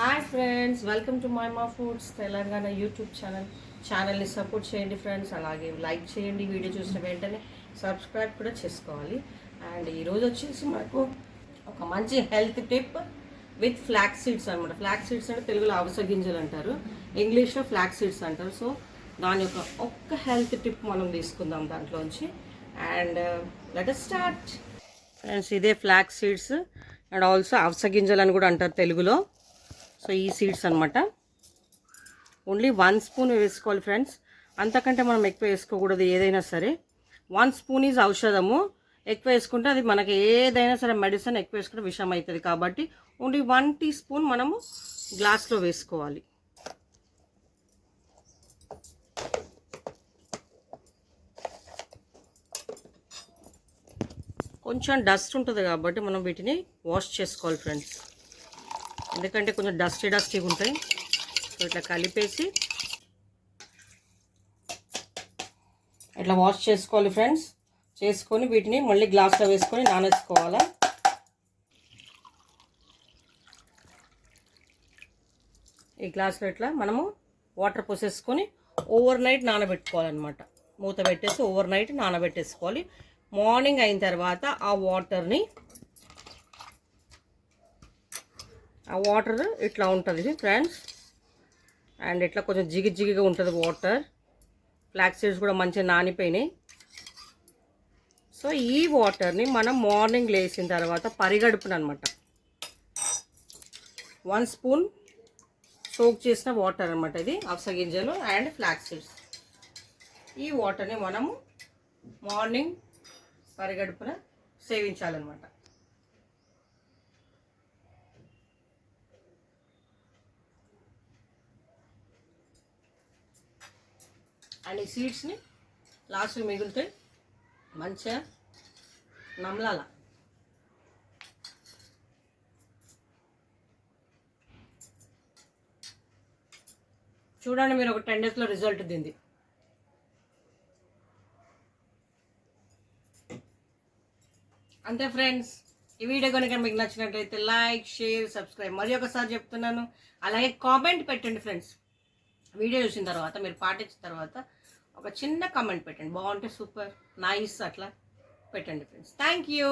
Hi friends welcome to my మా foods Telangana YouTube channel ఛానల్ని support చేయండి ఫ్రెండ్స్ అలాగే లైక్ చేయండి వీడియో చూసిన వెంటనే సబ్స్క్రైబ్ కూడా చేసుకోవాలి. అండ్ ఈరోజు వచ్చేసి మనకు ఒక మంచి health tip with flax seeds అనమాట ఫ్లాక్ సీడ్స్ అంటే తెలుగులో అవిసె గింజలు అంటారు. ఇంగ్లీష్లో ఫ్లాక్ సీడ్స్ అంటారు. సో దాని యొక్క ఒక్క హెల్త్ టిప్ మనం తీసుకుందాం దాంట్లోంచి. అండ్ లెట్ స్టార్ట్ ఫ్రెండ్స్ ఇదే ఫ్లాక్ సీడ్స్ అండ్ ఆల్సో అవిసె గింజలు అని కూడా అంటారు తెలుగులో. సో ఈ సీడ్స్ అనమాట ఓన్లీ వన్ స్పూన్ వేసుకోవాలి ఫ్రెండ్స్. అంతకంటే మనం ఎక్కువ వేసుకోకూడదు ఏదైనా సరే. వన్ స్పూన్ ఈజ్ ఔషధము. ఎక్కువ వేసుకుంటే అది మనకి ఏదైనా సరే మెడిసిన్ ఎక్కువ వేసుకుంటే విషం అవుతుంది కాబట్టి ఓన్లీ వన్ టీ స్పూన్ మనము గ్లాస్లో వేసుకోవాలి. కొంచెం డస్ట్ ఉంటుంది కాబట్టి మనం వీటిని వాష్ చేసుకోవాలి ఫ్రెండ్స్. ఎందుకంటే కొంచెం డస్టీ డస్టీగా ఉంటాయి. సో ఇట్లా కలిపేసి ఇట్లా వాష్ చేసుకోవాలి ఫ్రెండ్స్ చేసుకొని వీటిని మళ్ళీ గ్లాస్లో వేసుకొని నానేసుకోవాలా? ఈ గ్లాస్లో ఇట్లా మనము వాటర్ పోసేసుకొని ఓవర్ నైట్ నానబెట్టుకోవాలన్నమాట. మూత పెట్టేసి ఓవర్ నైట్ నానబెట్టేసుకోవాలి. మార్నింగ్ అయిన తర్వాత ఆ వాటర్ని ఆ వాటర్ ఇట్లా ఉంటుంది ఫ్రెండ్స్ అండ్ ఇట్లా కొంచెం జిగి జిగిగా ఉంటుంది వాటర్ ఫ్లాక్ సీడ్స్ కూడా మంచిగా నానిపోయినాయి. సో ఈ వాటర్ని మనం మార్నింగ్ లేచిన తర్వాత పరిగడుపున అనమాట వన్ స్పూన్ సోక్ చేసిన వాటర్ అనమాట ఇది అఫ్స గింజలు అండ్ ఫ్లాక్ సీడ్స్ ఈ వాటర్ని మనము మార్నింగ్ పరిగడుపున సేవించాలన్నమాట అండ్ ఈ సీడ్స్ని లాస్ట్కి మిగులుతాయి. మంచిగా నమలాల. చూడండి మీరు ఒక టెన్ డేస్లో రిజల్ట్ దింది. అంతే ఫ్రెండ్స్ ఈ వీడియో కనుక మీకు నచ్చినట్లయితే లైక్ షేర్ సబ్స్క్రైబ్ మరి ఒకసారి చెప్తున్నాను. అలాగే కామెంట్ పెట్టండి ఫ్రెండ్స్ వీడియో చూసిన తర్వాత మీరు పాటించిన తర్వాత ఒక చిన్న కామెంట్ పెట్టండి. బాగుంటే సూపర్ నైస్ అట్లా పెట్టండి ఫ్రెండ్స్ థ్యాంక్ యూ